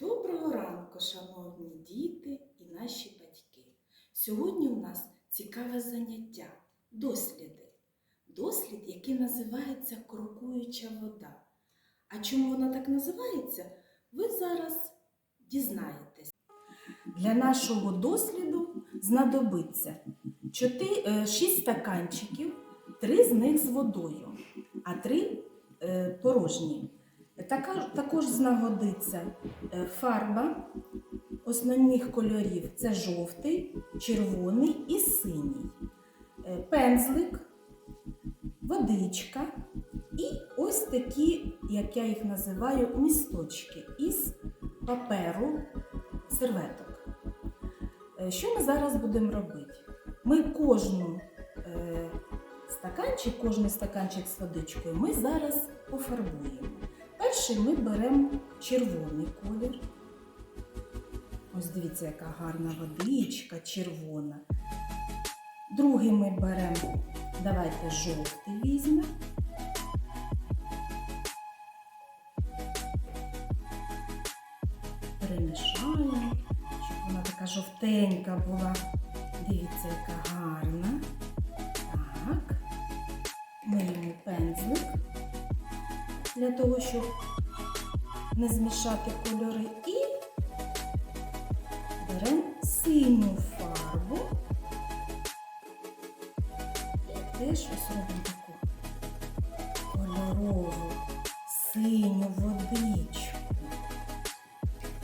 Доброго ранку, шановні діти і наші батьки. Сьогодні у нас цікаве заняття досліди. Дослід, який називається крокуюча вода. А чому вона так називається, ви зараз дізнаєтесь. Для нашого досліду знадобиться 6 стаканчиків, 3 з них з водою, а 3 порожні. Також знагодиться е, фарба основних кольорів це жовтий, червоний і синій, Е, пензлик, водичка і ось такі, як я їх називаю, місточки із паперу серветок. Е, Що ми зараз будемо робити? Ми кожну стаканчик, кожний стаканчик з водичкою ми зараз пофарбуємо. Перший ми беремо червоний колір. Ось дивіться, яка гарна водичка червона. Другий ми беремо, давайте жовтий візьмемо. Перемішаємо, щоб вона така жовтенька була. Дивіться, яка гарна. Так. Миємо пензлик для того, щоб не змішати кольори. І беремо синю фарбу і теж ось робимо таку кольорову синю водичку.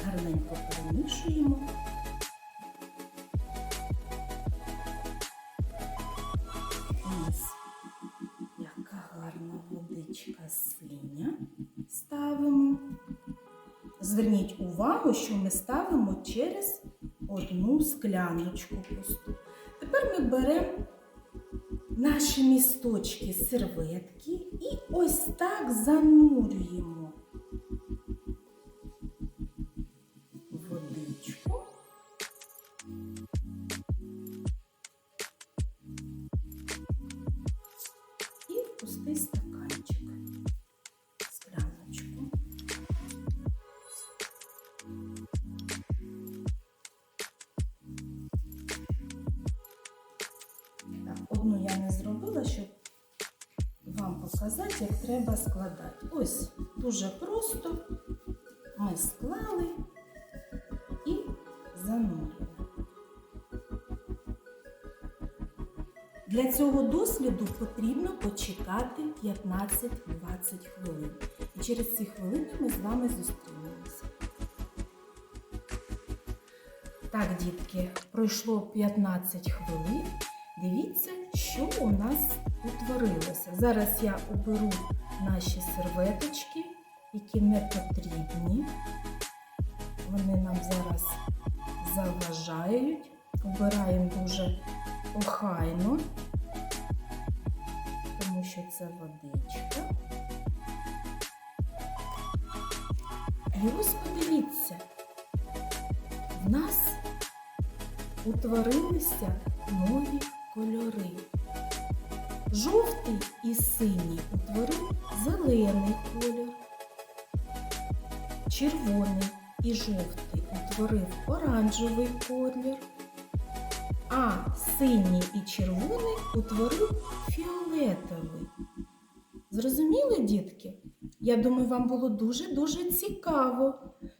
Гарненько перемішуємо. Зверніть увагу, що ми ставимо через одну скляночку пусту. Тепер ми беремо наші місточки серветки і ось так занурюємо щоб вам показати, як треба складати. Ось дуже просто ми склали і занурили. Для цього досліду потрібно почекати 15-20 хвилин. І через ці хвилини ми з вами зустрінемося. Так, дітки, пройшло 15 хвилин. Дивіться, що у нас утворилося. Зараз я оберу наші серветочки, які не потрібні. Вони нам зараз заважають. Обираємо дуже охайно, тому що це водичка. І ось подивіться, в нас утворилися нові. Жовтий і синій утворив зелений колір. Червоний і жовтий утворив оранжевий колір. А синій і червоний утворив фіолетовий. Зрозуміли, дітки? Я думаю, вам було дуже-дуже цікаво,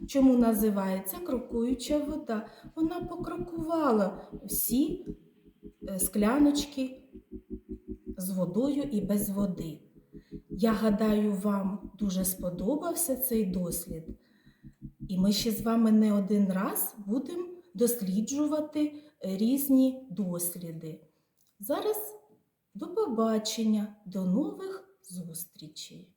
чому називається крокуюча вода. Вона покрокувала всі е, скляночки з водою і без води. Я гадаю, вам дуже сподобався цей дослід. І ми ще з вами не один раз будемо досліджувати різні досліди. Зараз до побачення, до нових зустрічей!